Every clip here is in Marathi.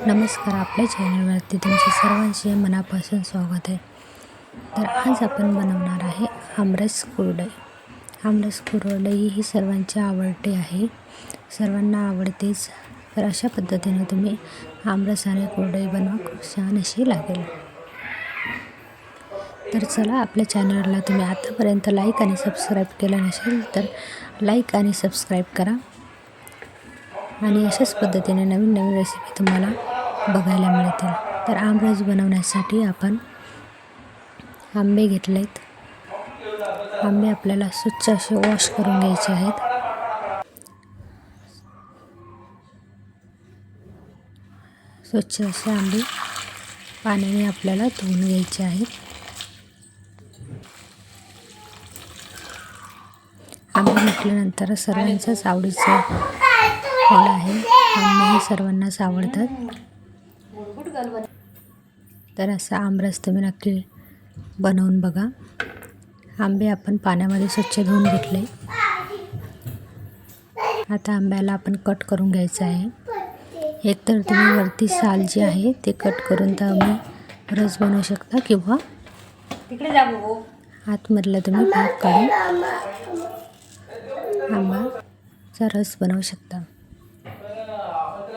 नमस्कार आपल्या चॅनलवरती तुमचे सर्वांचे मनापासून स्वागत आहे. तर आज आपण बनवणार आहे आमरस कुरडई. आमरस कुरडई ही सर्वांची आवडते आहे. सर्वांना आवडतेच. तर अशा पद्धतीने तुम्ही आमरस आणि कुरडई बनवा खूप छान अशी लागेल. तर चला आपल्या चॅनलला तुम्ही आतापर्यंत लाईक आणि सबस्क्राईब केलं नसेल तर लाईक आणि सबस्क्राईब करा. आणि अशाच पद्धतीने नवीन नवीन रेसिपी तुम्हाला बघायला मिळतील. तर आमरस बनवण्यासाठी आपण आंबे घेतलेत. आंबे आपल्याला स्वच्छ असे वॉश करून घ्यायचे आहेत. स्वच्छ असे आंबे पाण्याने आपल्याला धुवून घ्यायचे आहेत. आंबे म्हटल्यानंतर सर्वांच्याच आवडीचं फळ आहे. आंबे हे सर्वांनाच आवडतात. तर असा आमरस तुम्ही नक्की बनवून बघा. आंबे आपण पाण्यामध्ये स्वच्छ धुवून घेतले. आता आंब्याला आपण कट करून घ्यायचं आहे. एकतर तुम्ही वरती साल जी आहे ते कट करून तुम्ही रस बनवू शकता किंवा आतमधला तुम्ही भाग काढून आंबाचा रस बनवू शकता.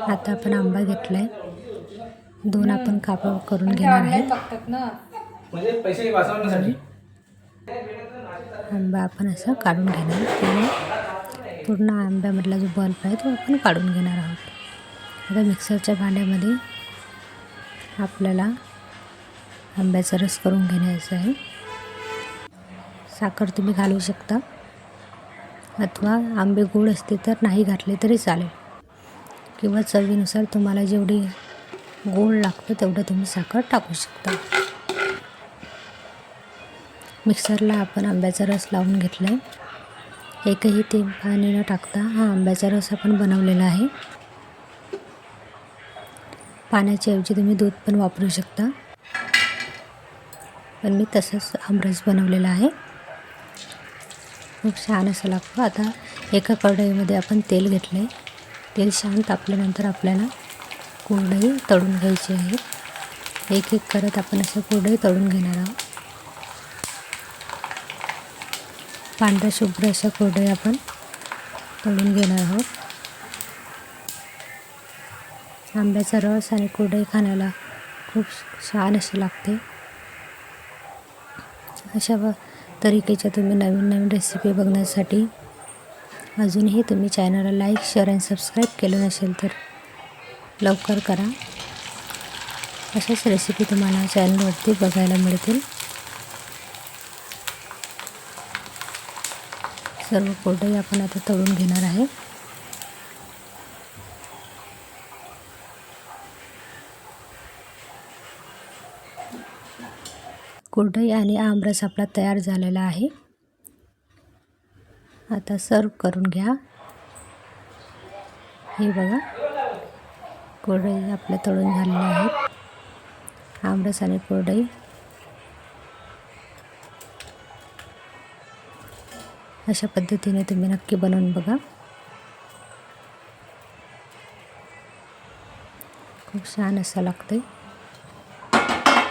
आता आपण आंबा घेतला आहे दोन आपण कापड करून घेणार ना म्हणजे आंबा आपण असं काढून घेणार. पूर्ण पूर्ण आंब्यामधला जो बल्ब आहे तो आपण काढून घेणार आहोत. आता मिक्सरच्या भांड्यामध्ये आपल्याला आंब्याचा रस करून घेण्याचा आहे. साखर तुम्ही घालू शकता. अथवा आंबे गोड असते तर नाही घातले तरी चालेल. किंवा चवीनुसार तुम्हाला जेवढी गोड लागतं तेवढं तुम्ही साखर टाकू शकता. मिक्सरला आपण आंब्याचा रस लावून घेतला आहे एकही ते पाणी न टाकता हा आंब्याचा रस आपण बनवलेला आहे. पाण्याच्या ऐवजी तुम्ही दूध पण वापरू शकता. पण मी तसंच आमरस बनवलेला आहे. खूप छान असं लागतं. आता एका कढईमध्ये आपण तेल घेतलं आहे तेल छान तापल्यानंतर आपल्याला कुरडई तळून घ्यायची आहे. एक एक करत आपण असं कुरडई तळून घेणार आहोत. पांढऱ्या शुभ्र अशा कुरडई आपण तळून घेणार आहोत. आंब्याचा रस आणि कुरडई खाण्याला खूप छान अशी लागते. अशा तरीकेच्या तुम्ही नवीन नवीन रेसिपी बघण्यासाठी अजूनही तुम्ही चॅनलला लाईक शेअर आणि सबस्क्राईब केलं नसेल तर लवकर करा. अशाच रेसिपी तुम्हाला चॅनलवरती बघायला मिळतील. सर्व कोरडई आपण आता तळून घेणार आहे. कुरडई आणि आमरस आपला तयार झालेला आहे. आता सर्व करून घ्या. हे बघा. कोरडई आपल्या तळून झालेल्या आहेत आमरस आणि कोरडई. अशा पद्धतीने तुम्ही नक्की बनवून बघा. खूप छान असं लागतं